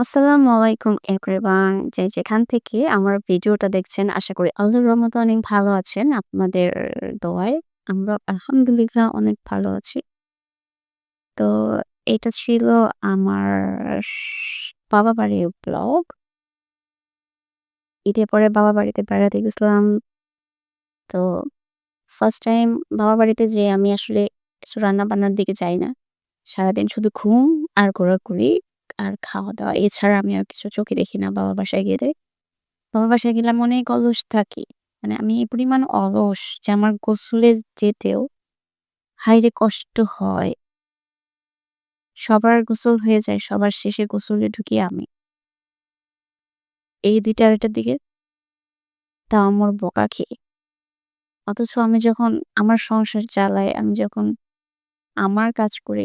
আসসালামু আলাইকুম এভরিওয়ান। যে যেখান থেকে আমার ভিডিওটা দেখছেন, আশা করি আল্লাহর রহমতে অনেক ভালো আছেন। আপনাদের দোয়ায় আমরা আলহামদুলিল্লাহ অনেক ভালো আছি। তো এটা ছিল আমার বাবা বাড়ির ব্লগ। ঈদের পরে বাবা বাড়িতে বেড়াতে গেছিলাম। তো ফার্স্ট টাইম বাবা বাড়িতে যেয়ে আমি আসলে কিছু রান্না-বান্নার দিকে যাই না। সারাদিন শুধু ঘুম আর ঘোরাঘুরি আর খাওয়া-দাওয়া। এছাড়া আমি আর কিছু চোখে দেখি না বাবার বাসায় গেলে। বাবার বাসায় গেলে আমি অনেক অলস থাকি। মানে আমি এই পরিমাণ অলস যে আমার গোসলে যেতেও হাইরে কষ্ট হয়। সবার গোসল হয়ে যায়। সবার শেষে গোসলে ঢুকি আমি। এই ২টা ২.৫ টার দিকে। তাও আমার বকা খেয়ে। অথচ আমি যখন আমার সংসার চালাই, আমি যখন আমার কাজ করি,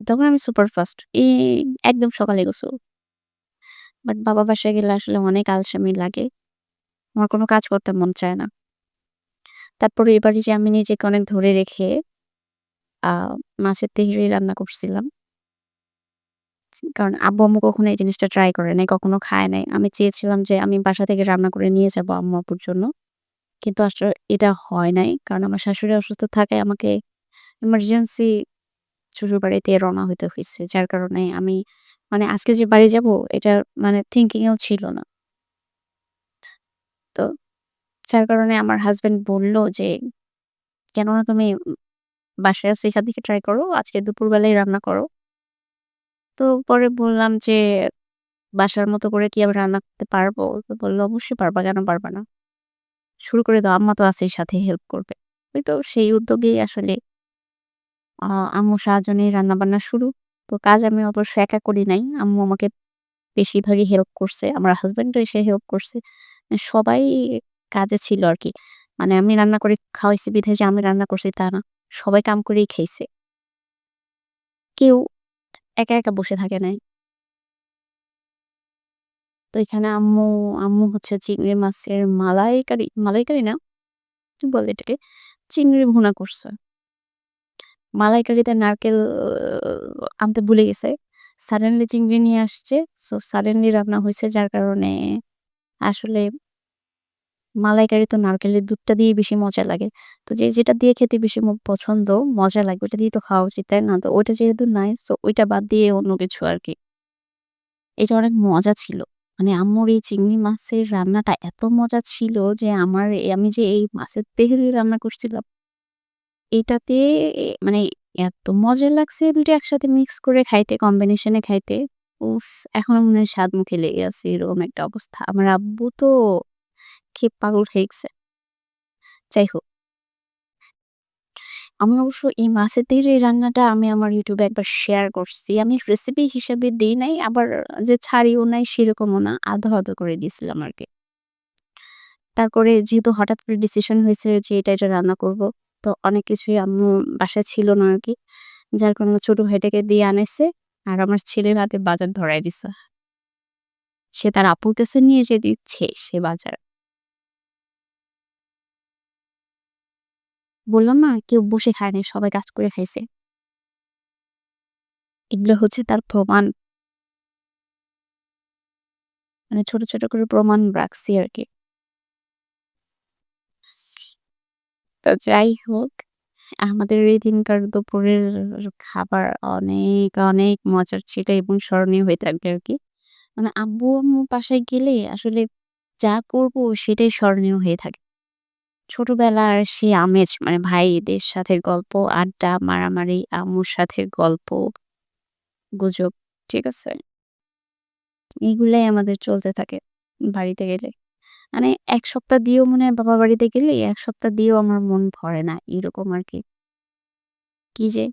তখন আমি সুপার ফাস্ট। এই একদম সকালে গোসল। বাট বাবা বাসায় গেলে আসলে অনেক আলসেমি লাগে। আমার কোনো কাজ করতে মন চায় না। তারপরে এবারে যে আমি নিজেকে অনেক ধরে রেখে মাছের তেহেরি রান্না করছিলাম। কারণ আব্বু-আম্মু কখনো এই জিনিসটা ট্রাই করে নাই, কখনো খায় নাই। আমি চেয়েছিলাম যে আমি বাসা থেকে রান্না করে নিয়ে যাব আম্মু-আব্বুর জন্য। কিন্তু আসলে এটা হয় নাই। কারণ আমার শাশুড়ি অসুস্থ থাকায় আমাকে এমার্জেন্সি শ্বশুরবাড়িতে রওনা হইতে হয়েছে যার কারণে আমি মানে আজকে যে বাড়ি যাব এটা মানে থিংকিং এও ছিল না। তো যার কারণে আমার হাসব্যান্ড বলল যে, "কেন না তুমি বাসায় আছো এখান থেকে ট্রাই করো। আজকে দুপুরবেলায় রান্না করো।" তো পরে বললাম যে, "বাসার মতো করে কি আমি রান্না করতে পারব?" তো বলল, "অবশ্যই পারবা, কেন পারবা না? শুরু করে দাও, আম্মা তো আছেই সাথে হেল্প করবে।" ওই তো সেই উদ্যোগেই আসলে আম্মুর সাহায্য নিয়ে রান্না-বান্না শুরু। তো কাজ আমি অবশ্য একা করি নাই। আম্মু আমাকে বেশিরভাগই হেল্প করছে। আমার হাসব্যান্ডও এসে হেল্প করছে। সবাই কাজে ছিল আর কি মানে আমি রান্না করে খাওয়াইছি বিধায় যে আমি রান্না করছি তা না। সবাই কাম করেই খেয়েছে কেউ একা, একা বসে থাকে নাই। তো এখানে আম্মু, আম্মু হচ্ছে চিংড়ি মাছের মালাইকারি, মালাইকারি না, বলে এটাকে? চিংড়ি ভুনা করছে। মালাইকারিতে নারকেল আনতে ভুলে গেছে। সাডেনলি চিংড়ি নিয়ে আসছে। সো সাডেনলি রান্না হয়েছে যার কারণে আসলে মালাইকারি তো নারকেলের দুধটা দিয়ে বেশি মজা লাগে। তো যে যেটা দিয়ে খেতে বেশি পছন্দ, মজা লাগে ওটা দিয়ে তো খাওয়া উচিত, তাই না? তো ওইটা যেহেতু নাই সো ওইটা বাদ দিয়ে অন্য কিছু আর কি এটা অনেক মজা ছিল। মানে আম্মুর এই চিংড়ি মাছের রান্নাটা এত মজা ছিল যে আমার আমি যে এই মাছের তেহেরি রান্না করছিলাম এটাতে মানে এত মজা লাগছে ২ টা একসাথে মিক্স করে খাইতে, কম্বিনেশন খাইতে। উফ! এখনও মনে হয় স্বাদ মুখে লেগে আছে এরকম একটা অবস্থা। আমার আব্বু তো খেয়ে পাগল হয়ে গেছে। যাই হোক। আমি অবশ্য এই মাছের তেহেরি রান্নাটা আমি আমার ইউটিউবে একবার শেয়ার করছি। আমি রেসিপি হিসেবে দিই নাই, আবার যে ছাড়িও নাই সেরকমও না। আধো, আধো করে দিয়েছিলাম আর কি তারপরে যেহেতু হঠাৎ করে ডিসিশন হয়েছে যে এটা, এটা রান্না করব। তো অনেক কিছুই আম্মু বাসায় ছিল না আর কি যার কারণে ছোট ভাইটাকে দিয়ে আনেছে আর আমার ছেলের হাতে বাজার ধরাই দিছে। সে তার আপুর কাছে নিয়ে যেয়ে দিচ্ছে সে বাজার। বললাম না কেউ বসে খায়নি সবাই কাজ করে খাইছে। এগুলো হচ্ছে তার প্রমাণ। মানে ছোট, ছোট করে প্রমাণ রাখছি আরকি। তো যাই হোক, আমাদের এই দিনকার দুপুরের খাবার অনেক, অনেক মজার ছিল এবং স্মরণীয় হয়ে থাকবে আর কি মানে আব্বু-আম্মুর বাসায় গেলে আসলে যা করব সেটাই স্মরণীয় হয়ে থাকে। ছোটবেলার সেই আমেজ মানে ভাইদের সাথে গল্প, আড্ডা, মারামারি, আম্মুর সাথে গল্প, গুজব, ঠিক আছে? এগুলাই আমাদের চলতে থাকে বাড়িতে গেলে। মানে এক সপ্তাহ দিয়েও মনে হয় বাবার বাড়িতে গেলে, এক সপ্তাহ দিয়েও আমার মন ভরে না। এরকম আর কি কি যে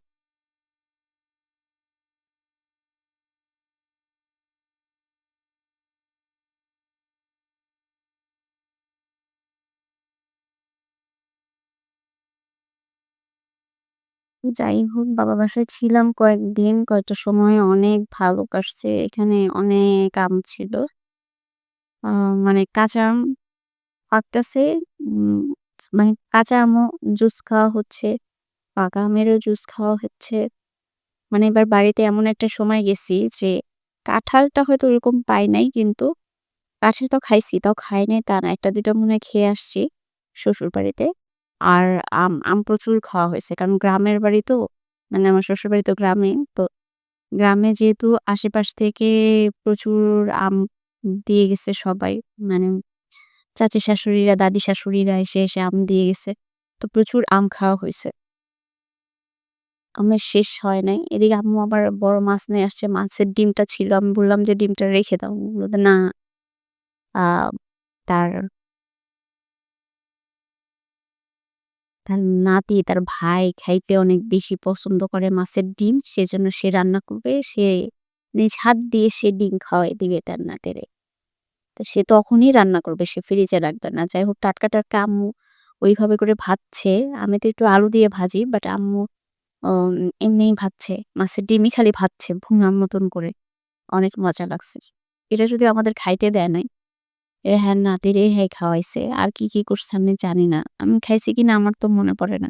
যাই হোক বাবার বাসায় ছিলাম কয়েকদিন। কয়েকটা সময় অনেক ভালো কাটছে। এখানে অনেক আম ছিল। মানে কাঁচা আম পাকতেছে। মানে কাঁচা আমও জুস খাওয়া হচ্ছে। পাকা আমেরও জুস খাওয়া হচ্ছে। মানে এবার বাড়িতে এমন একটা সময় গেছি যে কাঁঠালটা হয়তো ওরকম পাই নাই কিন্তু কাঁঠাল তো খাইছি, তাও খাই নাই তা না। ১টা-২টা মনে হয় খেয়ে আসছি শ্বশুর বাড়িতে। আর আম, আম প্রচুর খাওয়া হয়েছে। কারণ গ্রামের বাড়ি তো, মানে আমার শ্বশুরবাড়ি তো গ্রামে। তো গ্রামে যেহেতু আশেপাশ থেকে প্রচুর আম দিয়ে গেছে সবাই। মানে চাচি শাশুড়িরা, দাদি শাশুড়িরা এসে, এসে আম দিয়ে গেছে। তো প্রচুর আম খাওয়া হয়েছে আমার শেষ হয় নাই। এদিকে আম্মু আবার বড় মাছ নিয়ে আসছে। মাছের ডিমটা ছিল। আমি বললাম যে, "ডিমটা রেখে দাও।" বলল, "না।" তার তার নাতি, তার ভাই খাইতে অনেক বেশি পছন্দ করে মাছের ডিম। সেজন্য সে রান্না করবে। সে নিজ হাত দিয়ে সে ডিম খাওয়াই দিবে তার নাতিরে। তো সে তখনই রান্না করবে। সে ফ্রিজে রাখবে না। যাই হোক টাটকা, টাটকা আম্মু ওইভাবে করে ভাজছে। আমি তো একটু আলু দিয়ে ভাজি। বাট আম্মু এমনিই ভাজছে। মাছের ডিমই খালি ভাজছে ভুনার মতন করে। অনেক মজা লাগছে। এটা যদিও আমাদের খাইতে দেয় নাই। এ হ্যাঁ নাতিরে হ্যাঁ খাওয়াইছে। আর কি, কি করছে আমি জানি না। আমি খাইছি কিনা আমার তো মনে পড়ে না।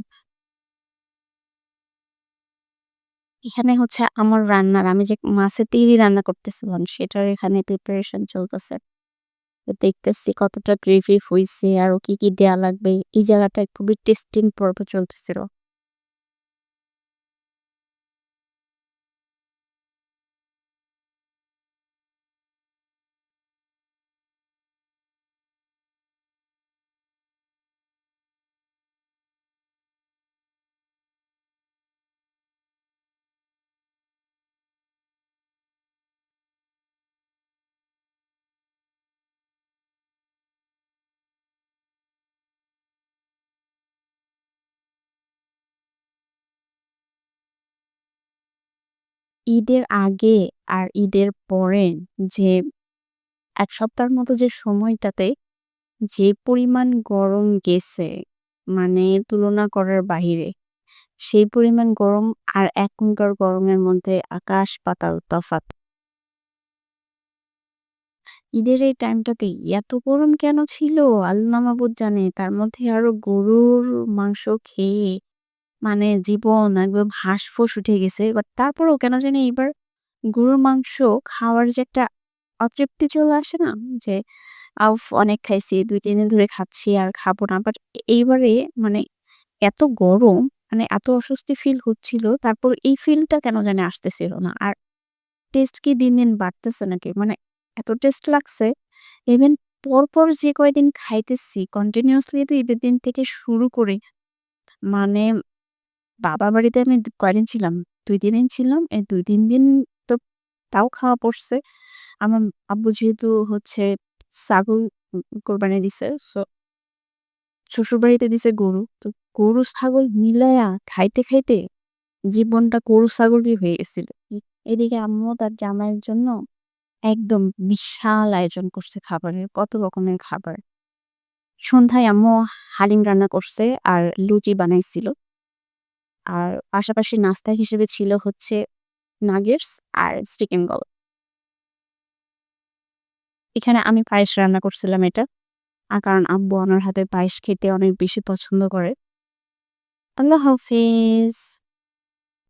এখানে হচ্ছে আমার রান্নার আমি যে মাছের তিড়ি রান্না করতেছিলাম সেটার এখানে প্রিপারেশন চলতেছে। তো দেখতেছি কতটা গ্রেভি হইছে আর কি, কি দেয়া লাগবে। এই জায়গাটা খুবই টেস্টিং পর্ব চলতেছিল। ঈদের আগে আর ঈদের পরে যে এক সপ্তাহের মতো যে সময়টাতে যে পরিমাণ গরম গেছে, মানে তুলনা করার বাহিরে। সেই পরিমাণ গরম আর এখনকার গরমের মধ্যে আকাশ পাতাল তফাৎ। ঈদের এই টাইমটাতে এত গরম কেন ছিল? আল্লাহ মাবুদ জানে। তার মধ্যে আরও গরুর মাংস খেয়ে মানে জীবন একদম হাঁসফাঁস উঠে গেছে। বাট তারপরেও কেন জানি এইবার গরুর মাংস খাওয়ার যে একটা অতৃপ্তি চলে আসে না? যে! অনেক খাইছি। ২-৩ দিন ধরে খাচ্ছি আর খাব না। বাট এইবারে মানে এত গরম মানে এত অস্বস্তি ফিল হচ্ছিল। তারপর এই ফিলটা কেন জানি আসতেছিল না। আর টেস্ট কি দিন, দিন বাড়তেছে নাকি? মানে এত টেস্ট লাগছে। ইভেন পরপর যে কয়দিন খাইতেছি কন্টিনিউয়াসলি তো ঈদের দিন থেকে শুরু করে মানে বাবার বাড়িতে আমি কয়দিন ছিলাম? ২-৩ দিন ছিলাম। এই ২-৩ দিন তো তাও খাওয়া পড়ছে। আমার আব্বু যেহেতু হচ্ছে ছাগল কোরবানি দিছে। সো শ্বশুরবাড়িতে দিছে গরু। তো গরু ছাগল মিলায়া খাইতে, খাইতে জীবনটা গরু ছাগলই হয়ে গেছিল। এদিকে আম্মু তার জামাইয়ের জন্য একদম বিশাল আয়োজন করছে খাবারের। কত রকমের খাবার। সন্ধ্যায় আম্মু হালিম রান্না করছে আর লুচি বানাইছিল। আর পাশাপাশি নাস্তা হিসেবে ছিল হচ্ছে নাগেটস আর চিকেন বল। এখানে আমি পায়েস রান্না করছিলাম এটা। আর কারণ আব্বু আমার হাতে পায়েস খেতে অনেক বেশি পছন্দ করে। আল্লাহ হাফেজ।